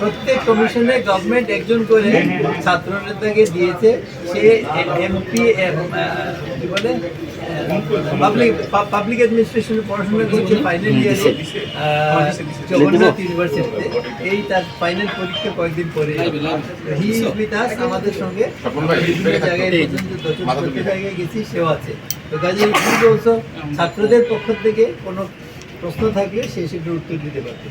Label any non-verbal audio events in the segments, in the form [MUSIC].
প্রত্যেক কমিশনে গভর্নমেন্ট একজন করে ছাত্র নেতাকে দিয়েছে। সে এমপি কি বলে পাবলিক পাবলিক অ্যাডমিনিস্ট্রেশনে পড়াশোনা করছে ফাইনাল ইয়ারে জগন্নাথ ইউনিভার্সিটিতে এই তার ফাইনাল পরীক্ষা কয়েকদিন পরে। হি ইজ আমাদের সঙ্গে। বিভিন্ন জায়গায় জায়গায় গেছি, সেও আছে। তো কাজে ছাত্রদের পক্ষ থেকে কোনো প্রশ্ন থাকলে সে সেটার উত্তর দিতে পারবে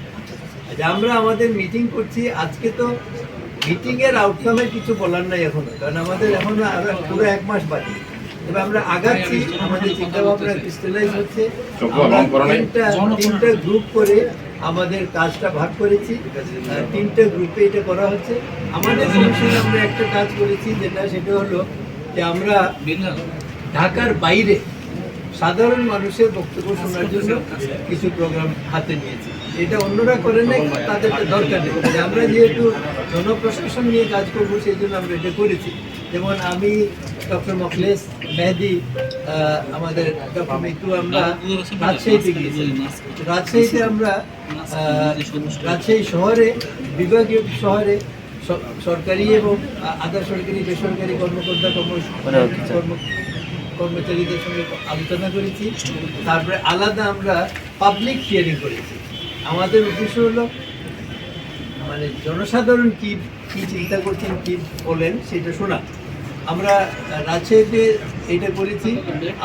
আচ্ছা আমরা আমাদের মিটিং করছি। আজকে তো মিটিং এর আউটকামের কিছু বলার নাই এখনও কারণ আমাদের এখনও আরও পুরো এক মাস বাকি। তবে আমরা আগাচ্ছি আমাদের চিন্তা ভাবনা ক্রিস্টালাইজ হচ্ছে তিনটা তিনটা গ্রুপ করে আমাদের কাজটা ভাগ করেছি। তিনটা গ্রুপে এটা করা হচ্ছে। আমাদের কমিশনে আমরা একটা কাজ করেছি যেটা সেটা হলো যে আমরা ঢাকার বাইরে সাধারণ মানুষের বক্তব্য শোনার জন্য কিছু প্রোগ্রাম হাতে নিয়েছি। এটা অন্যরা করে নাই তাদের দরকার নেই। আমরা যেহেতু জনপ্রশাসন নিয়ে কাজ করব সেই জন্য আমরা এটা করেছি। যেমন আমি ডক্টর মখলেস মেহেদি আমাদের ডক্টর মিতু আমরা রাজশাহীতে গিয়েছি রাজশাহীতে আমরা রাজশাহী শহরে বিভাগীয় শহরে সরকারি এবং আধা সরকারি বেসরকারি কর্মকর্তা কর্ম- কর্ম কর্মচারীদের সঙ্গে আলোচনা করেছি। তারপরে আলাদা আমরা পাবলিক হিয়ারিং করেছি। আমাদের উদ্দেশ্য হলো মানে জনসাধারণ কি কি চিন্তা করছেন, কি বলেন সেটা শোনা। আমরা রাজশাহীতে এটা করেছি।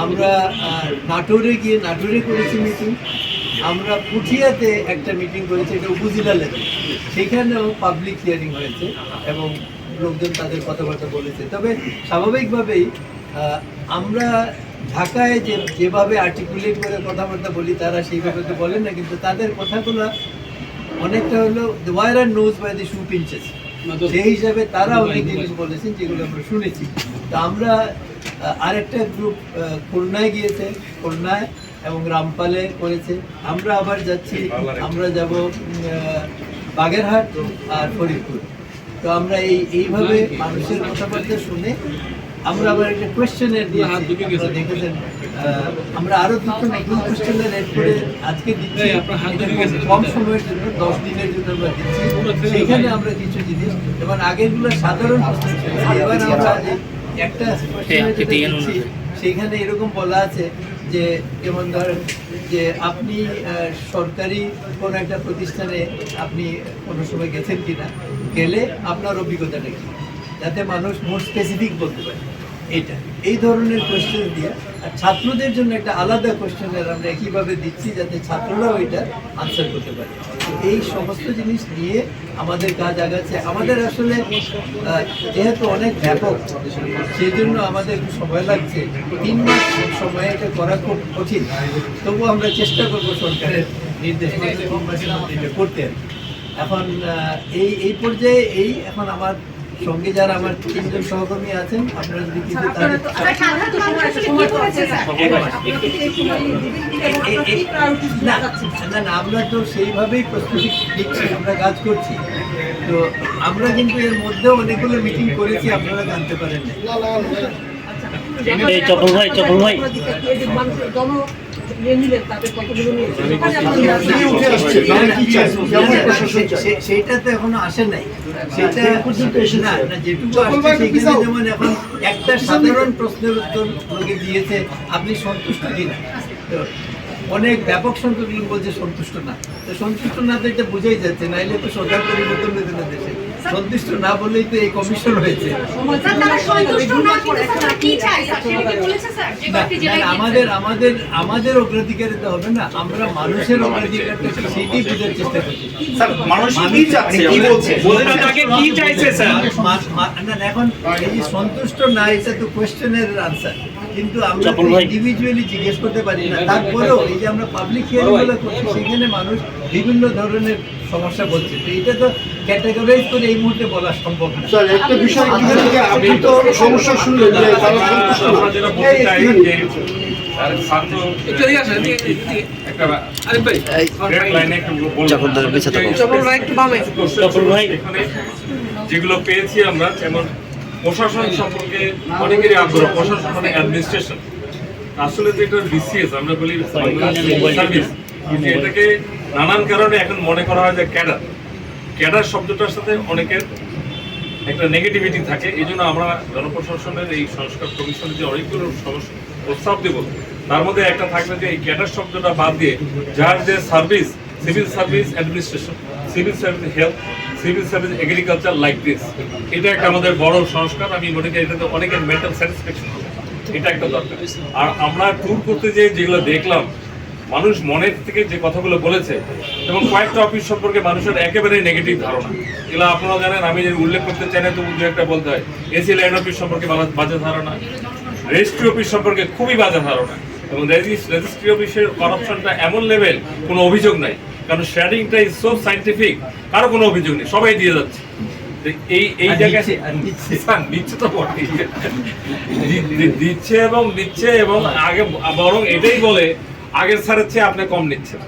আমরা নাটোরে গিয়ে নাটোরে করেছি মিটিং আমরা পুঠিয়াতে একটা মিটিং করেছি, এটা উপজেলা লেভেল সেখানেও পাবলিক হিয়ারিং হয়েছে এবং লোকজন তাদের কথাবার্তা বলেছে। তবে স্বাভাবিকভাবেই আমরা ঢাকায় যে যেভাবে আর্টিকুলেট করে কথাবার্তা বলি তারা সেইভাবে তো বলেন না কিন্তু তাদের কথাগুলো অনেকটা হলো wearer knows by the shoe pinches সেই হিসাবে তারা অনেক জিনিস বলেছেন যেগুলো আমরা শুনেছি। তো আমরা আরেকটা গ্রুপ খুলনায় গিয়েছে খুলনায় এবং রামপালে করেছে। আমরা আবার যাচ্ছি আমরা যাব বাগেরহাট আর ফরিদপুর। তো আমরা এই এইভাবে মানুষের কথাবার্তা শুনে আমরা আবার একটা কোয়েশ্চেনের দিয়েছি। দেখেছেন আমরা আরও দুটো নতুন কোয়েশ্চেনের এড করে আজকে দিচ্ছি। কম সময়ের জন্য দশ দিনের জন্য আমরা দিচ্ছি। সেখানে আমরা কিছু জিনিস এবং আগেরগুলো সাধারণ এবার আমরা একটা এরকম বলা আছে যে যেমন ধরেন যে আপনি আহ, সরকারি কোনো একটা প্রতিষ্ঠানে আপনি কোনো সময় গেছেন কিনা গেলে আপনার অভিজ্ঞতাটা কি? যাতে মানুষ মোর স্পেসিফিক বলতে পারে। এটা এই ধরনের কোয়েশ্চেন দিয়ে আর ছাত্রদের জন্য একটা আলাদা কোয়েশ্চেনের আমরা একইভাবে দিচ্ছি যাতে ছাত্ররাও এটা আনসার করতে পারে। তো এই সমস্ত জিনিস নিয়ে আমাদের কাজ আগাচ্ছে। আমাদের আসলে যেহেতু অনেক ব্যাপক সেই জন্য আমাদের একটু সময় লাগছে। তিন মাস সময় এটা করা খুব কঠিন। তবুও আমরা চেষ্টা করব সরকারের নির্দেশ করতে। এখন এই এই পর্যায়ে এই, এখন আমার সঙ্গে যারা আমার তিনজন সহকর্মী আছেন আপনারা যদি কিছু না না না আমরা তো সেইভাবেই প্রস্তুতি নিচ্ছি আমরা কাজ করছি। তো আমরা কিন্তু এর মধ্যেও অনেকগুলো মিটিং করেছি আপনারা জানতে পারেন না এই চপল ভাই চপল ভাই। সে- সে- সেইটা তো এখনও আসে নাই। সেটা না না যেটুকু আসছে সেখানে যেমন এখন একটা সাধারণ প্রশ্নের উত্তর লোকে দিয়েছে আপনি সন্তুষ্ট কিনা? তো অনেক ব্যাপক সংখ্যক লোক বলছে সন্তুষ্ট না। তো সন্তুষ্ট না তো এটা বুঝেই যাচ্ছে নাইলে তো সরকার পরিবর্তন হয়েছে না দেশে। সন্তুষ্ট না বলেই তো এই কমিশন হয়েছে। আমাদের আমাদের আমাদের অগ্রাধিকার দিতে হবে না আমরা মানুষের অগ্রাধিকারটা কি সেইটাই বোঝার চেষ্টা করছি। স্যার মানুষ কি চাচ্ছে? কি বলছে তাকে কি চাইছে স্যার? মা- মা- না, না, এখন এই যে সন্তুষ্ট না এটা তো কোয়েশ্চেনের আনসার কিন্তু আমরা ইন্ডিভিজুয়ালি জিজ্ঞেস করতে পারি না তারপরেও এই যে আমরা পাবলিক হিয়ারিংগুলো করছি সেখানে মানুষ বিভিন্ন ধরনের সমস্যা বলছে তো এটা তো ক্যাটাগরাইজ করে এই মুহূর্তে বলা সম্ভব না স্যার একটা বিষয় আপনি তো সমস্যা শুনলেন যে তারা সন্তুষ্ট যেগুলো পেয়েছি আমরা যেমন প্রশাসন সম্পর্কে অনেকেরই আগ্রহ প্রশাসন মানে অ্যাডমিনিস্ট্রেশন আসলে তো এটা বিসিএস আমরা বলি সার্ভিস কিন্তু এটাকে নানান কারণে এখন মনে করা হয় যে ক্যাডার। ক্যাডার শব্দটার সাথে অনেকের একটা নেগেটিভিটি থাকে। এই জন্য আমরা জনপ্রশাসনের এই সংস্কার কমিশনে যে অনেকগুলো সমস্যা প্রস্তাব দেব তার মধ্যে একটা থাকবে যে এই ক্যাডার শব্দটা বাদ দিয়ে যার যে service civil service administration civil service health civil service agriculture like this এটা একটা আমাদের বড় সংস্কার, আমি মনে করি এটাতে অনেকের মেন্টাল স্যাটিসফ্যাকশন হবে। এটা একটা দরকার। আর আমরা ট্যুর করতে যে যেগুলো দেখলাম, মানুষ মনের থেকে যে কথাগুলো বলেছে, এবং কয়েকটা অফিস সম্পর্কে মানুষের একেবারে নেগেটিভ ধারণা। এগুলো আপনারা জানেন, আমি যে উল্লেখ করতে চাই না তো দু একটা বলতে হয়। এসি লাইন অফিস সম্পর্কে বাজে ধারণা রেজিস্ট্রি অফিস সম্পর্কে খুবই বাজে ধারণা। এবং রেজিস্ট্রি অফিসের করাপশনটা এমন লেভেল কোনো অভিযোগ নাই। কারণ শেয়ারিংটা ইজ সো সাইন্টিফিক কারও কোনো অভিযোগ নেই সবাই দিয়ে যাচ্ছে। এই এই জায়গায় দিচ্ছে। [LAUGHS] হ্যাঁ, তো দি- দিচ্ছে এবং দিচ্ছে এবং আগে বরং এটাই বলে আগের চেয়ে আপনি কম নিচ্ছেন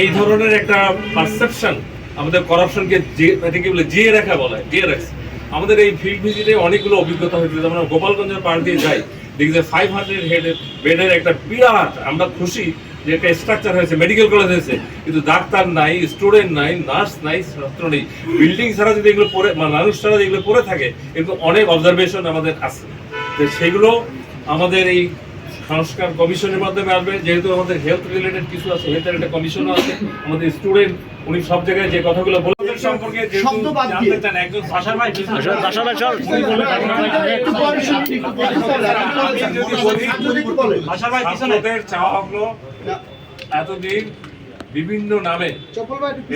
এই ধরনের একটা পারসেপশন আমাদের করাপশনকে এটাকে বলে জিয়ে রাখা বলে জিয়ে রাখছে আমাদের এই ফিল্ড ভিজিটে অনেকগুলো অভিজ্ঞতা হয়েছে যেমন গোপালগঞ্জের পাড় দিয়ে যাই দেখি যে ফাইভ হান্ড্রেড হেডের বেডের একটা বিরাট আমরা খুশি যে একটা স্ট্রাকচার হয়েছে মেডিকেল কলেজ হয়েছে কিন্তু ডাক্তার নাই স্টুডেন্ট নাই নার্স নাই ছাত্র নেই। বিল্ডিং ছাড়া যদি এগুলো পড়ে মানে মানুষ ছাড়া যেগুলো পড়ে থাকে এরকম অনেক অবজারভেশন আমাদের আছে। তো সেগুলো আমাদের এই সংস্কার কমিশনের মাধ্যমে আসবে। যেহেতু আমাদের হেলথ রিলেটেড কিছু আছে হেলথের একটা কমিশনও আছে আমাদের স্টুডেন্ট উনি সব জায়গায় যে কথাগুলো বলছেন সম্পর্কে যেহেতু জানতে চান একজন ভাষার ভাই ভাই চাওয়া হলো এতদিন বিভিন্ন নামে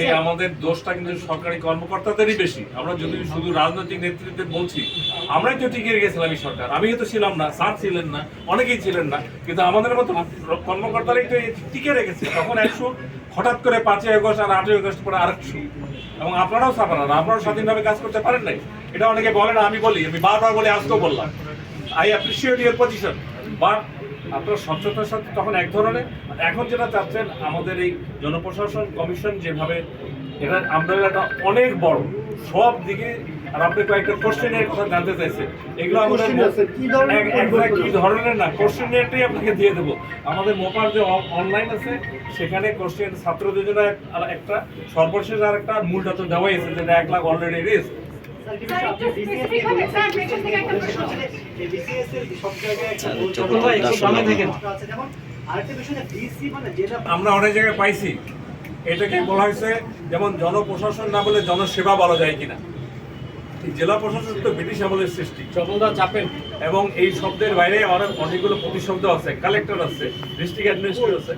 এই আমাদের দোষটা কিন্তু সরকারি কর্মকর্তাদেরই বেশি। আমরা যদি শুধু রাজনৈতিক নেতৃত্বে বলছি আমরাই তো টিকে গেছিলাম এই সরকার। আমি তো ছিলাম না স্যার ছিলেন না অনেকেই ছিলেন না কিন্তু আমাদের মতো কর্মকর্তারাই তো টিকে রেখেছে। তখন একশো হঠাৎ করে পাঁচই আগস্ট আর আটই আগস্ট পরে আরেকশো। এবং আপনারাও সাফারান আপনারাও স্বাধীনভাবে কাজ করতে পারেন নাই। এটা অনেকে বলে না আমি বলি আমি বারবার বলি আজকেও বললাম। I appreciate your position but আপনার স্বচ্ছতার সাথে তখন এক ধরনের। এখন যেটা চাচ্ছেন আমাদের এই জনপ্রশাসন কমিশন যেভাবে এটা আমব্রেলাটা অনেক বড় সব দিকে আর আপনি কয়েকটা কোশ্চেনের কথা জানতে চাইছেন। এগুলো আমাদের কি ধরনের না কোশ্চেনটাই আপনাকে দিয়ে দেবো। আমাদের মোপার যে অনলাইন আছে সেখানে কোশ্চেন ছাত্রদের জন্য এক- আর একটা সর্বশেষ আর একটা মূলটা তো দেওয়াই আছে যেটা এক লাখ অলরেডি রিস্ক একটু বামে আমরা অনেক জায়গায় পাইছি। এটাকে বলা হয়েছে যেমন জনপ্রশাসন না বলে জনসেবা বলা যায় কিনা। জেলা প্রশাসন তো ব্রিটিশ আমলের সৃষ্টি। চাপেন। এবং এই শব্দের বাইরে অনেক অনেকগুলো প্রতিশব্দ আছে কালেক্টর আছে ডিস্ট্রিক্ট অ্যাডমিনিস্ট্রেটর আছে।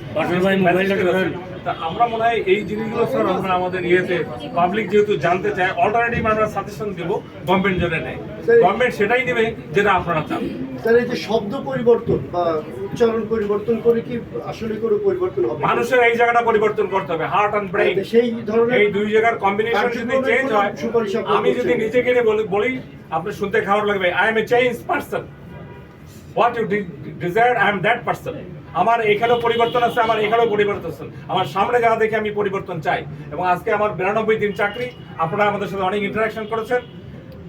তা আমরা মনে হয় এই জিনিসগুলো স্যার আমরা আমাদের ইয়েতে পাবলিক যেহেতু জানতে চায় অল্টারনেটিভ আমরা সাজেশন দেব গভর্নমেন্ট জন্য নেই গভর্নমেন্ট সেটাই নেবে যেটা আপনারা চান। স্যার এই যে শব্দ পরিবর্তন বা উচ্চারণ পরিবর্তন করে কি আসলে কোনো পরিবর্তন হবে? মানুষের এই জায়গাটা পরিবর্তন করতে হবে হার্ট অ্যান্ড ব্রেইন সেই ধরনের এই দুই জায়গার কম্বিনেশন যদি চেঞ্জ হয় আমি যদি? নিজেকে বলি বলি আপনি শুনতে খারাপ লাগবে। I am a change person what you desire I am that person আমার এখানেও পরিবর্তন আছে আমার এখানেও পরিবর্তন আছে। আমার সামনে যাওয়া দেখে আমি পরিবর্তন চাই। এবং আজকে আমার বিরানব্বই দিন চাকরি আপনারা আমাদের সাথে অনেক ইন্টারাকশন করেছেন।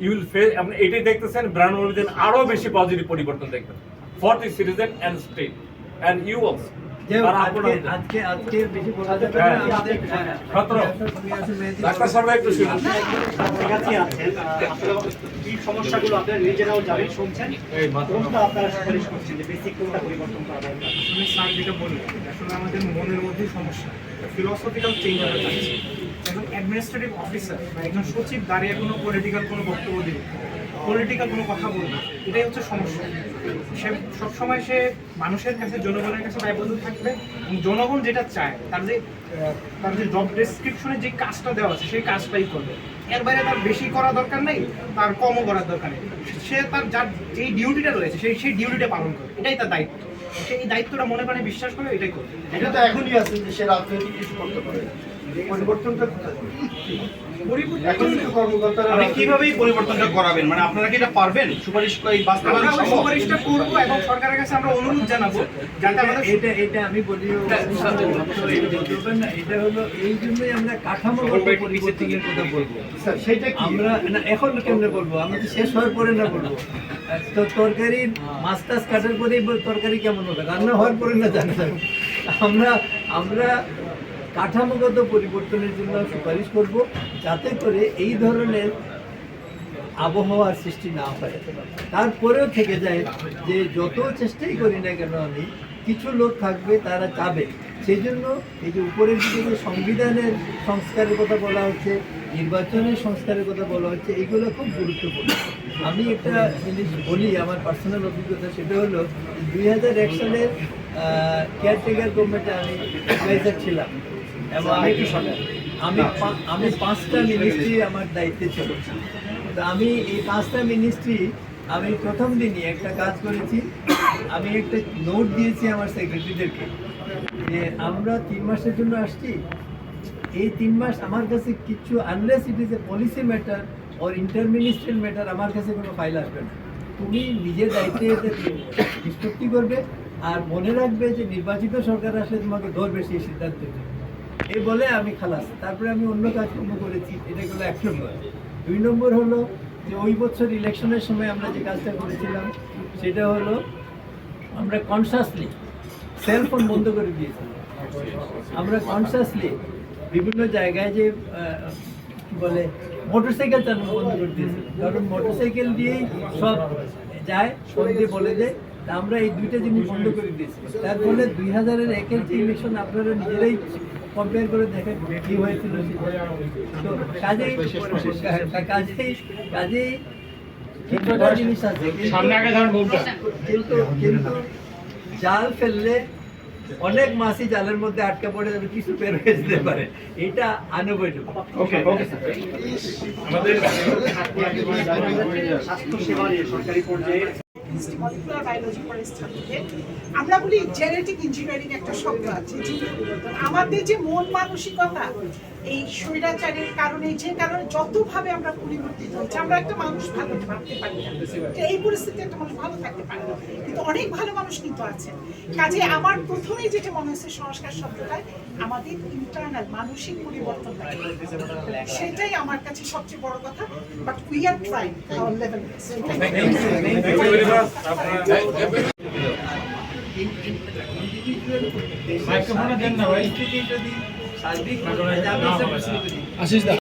ইউ উইল ফেস আপনি এটাই দেখতেছেন বিরানব্বই দিন আরও বেশি পজিটিভ পরিবর্তন দেখবেন। For the citizen and state and you also. আমাদের ডাক্তার সাহেব একটু শুনুন। কাছাকাছি আছেন আপনারা কি সমস্যাগুলো আপনারা নিজেরাও জানেন শুনছেন? কোনটা আপনারা সুপারিশ করছেন যে বেসিক কোনটা পরিবর্তন করা দরকার আমি স্যার যেটা বললেন আসলে আমাদের মনের মধ্যেই সমস্যা। ফিলসফিক্যাল চেঞ্জ আমরা চাচ্ছি একজন অ্যাডমিনিস্ট্রেটিভ অফিসার বা একজন সচিব দাঁড়িয়ে কোনো পলিটিক্যাল কোনো বক্তব্য দিবে। পলিটিক্যাল কোনো কথা বলবে এটাই হচ্ছে সমস্যা। সে সবসময় সে মানুষের কাছে, জনগণের কাছে দায়বদ্ধ থাকবে এবং জনগণ যেটা চায়, তার যে তার যে জব ডেসক্রিপশনে যে কাজটা দেওয়া আছে, সেই কাজটাই করবে। এর বাইরে তার বেশি করা দরকার নেই, তার কমও করার দরকার নেই। সে তার যার যেই ডিউটিটা রয়েছে, সেই সেই ডিউটিটা পালন করে এটাই তার দায়িত্ব। সে এই দায়িত্বটা মনে প্রাণে বিশ্বাস করে, এটাই করবে। এটা তো এখনই আছে যে সে রাজনৈতিক কিছু করতে পারে। পরিবর্তনটা আপনি কীভাবে পরিবর্তনটা করাবেন? মানে আপনারা কি এটা পারবেন? সুপারিশ এই বাস্তবায়ন? সুপারিশটা করব এবং সরকারের কাছে আমরা অনুরোধ জানাব যাতে আমাদের এটা এটা আমি বলি এটা হলো এই জন্যই আমরা কাঠামোগত পরিবর্তনের কথা বলব। আমরা না এখন কেমনে বলব? আমরা তো শেষ হওয়ার পরে না বলব। তো তরকারি মাছ টাছ কাটার পরেই তরকারি কেমন হবে? রান্না হওয়ার পরে না জানা যাবে। আমরা আমরা কাঠামোগত পরিবর্তনের জন্য সুপারিশ করব যাতে করে এই ধরনের আবহাওয়ার সৃষ্টি না হয়। তারপরেও থেকে যায় যে যত চেষ্টাই করি না কেন আমি, কিছু লোক থাকবে, তারা চাবে সেই জন্য এই যে উপরের দিকে যে সংবিধানের সংস্কারের কথা বলা হচ্ছে, নির্বাচনের সংস্কারের কথা বলা হচ্ছে, এগুলো খুব গুরুত্বপূর্ণ। আমি একটা জিনিস বলি আমার পার্সোনাল অভিজ্ঞতা, সেটা হলো দুই হাজার এক সালের কেয়ারটেকার গভর্নমেন্টে আমি ছিলাম। এবং আমি আমি পাঁচটা মিনিস্ট্রি আমার দায়িত্বে ছিল তো আমি এই পাঁচটা মিনিস্ট্রি আমি প্রথম দিনই একটা কাজ করেছি। আমি একটা নোট দিয়েছি আমার সেক্রেটারিদেরকে যে আমরা তিন মাসের জন্য আসছি। এই তিন মাস আমার কাছে কিছু unless it is a policy matter or interministerial matter আমার কাছে কোনো ফাইল আসবে না। তুমি নিজের দায়িত্বে নিষ্পত্তি করবে আর মনে রাখবে যে নির্বাচিত সরকার আসলে তোমাকে ধরবে সেই সিদ্ধান্ত এই বলে আমি খালাস। তারপরে আমি অন্য কাজকর্ম করেছি, এটা গেলো এক নম্বর। দুই নম্বর হলো যে ওই বছর ইলেকশনের সময় আমরা যে কাজটা করেছিলাম, সেটা হলো আমরা কনসাসলি সেল ফোন বন্ধ করে দিয়েছিলাম। আমরা কনসাসলি বিভিন্ন জায়গায় যে বলে মোটরসাইকেল চালানো বন্ধ করে দিয়েছি কারণ মোটরসাইকেল দিয়েই সব যায় দিয়ে বলে তা আমরা এই দুইটা জিনিস বন্ধ করে দিয়েছি। তার ফলে দুই হাজারের একের যে ইলেকশন আপনারা নিজেরাই কম্পেয়ার করে দেখেন কি হয়েছিল তো কাজেই কাজেই কাজেই কিছুটা জিনিস আছে কিন্তু- কিন্তু কিন্তু জাল ফেললে অনেক মাছই জালের মধ্যে আটকে পড়ে যাবে কিছু বের হয়ে যেতে পারে। এটা আনঅ্যাভয়েডেবল ওকে ওকে স্যার আমাদের স্বাস্থ্য সেবা নিয়ে সরকারি পর্যায়ে মলিকুলার বায়োলজি পড়ে আমরা বলি জেনেটিক ইঞ্জিনিয়ারিং একটা শব্দ আছে আমাদের যে মন মানসিকতা এই স্বৈরাচারের কারণে যে কারণে যতভাবে আমরা পরিবর্তিত হচ্ছে আমরা একটা মানুষ ভালো ভাবতে পারি না। এই পরিস্থিতি একটা মানুষ ভালো থাকতে পারে না। কিন্তু অনেক ভালো মানুষ কিন্তু আছেন। কাজে আমার প্রথমেই যেটা মনে হচ্ছে সংস্কার শব্দটা আমাদের ইন্টারনাল মানসিক পরিবর্তন সেটাই আমার কাছে সবচেয়ে বড় কথা but we are trying our level মাইক্রোফোনে দেন না ভাই। যদি সার্বিক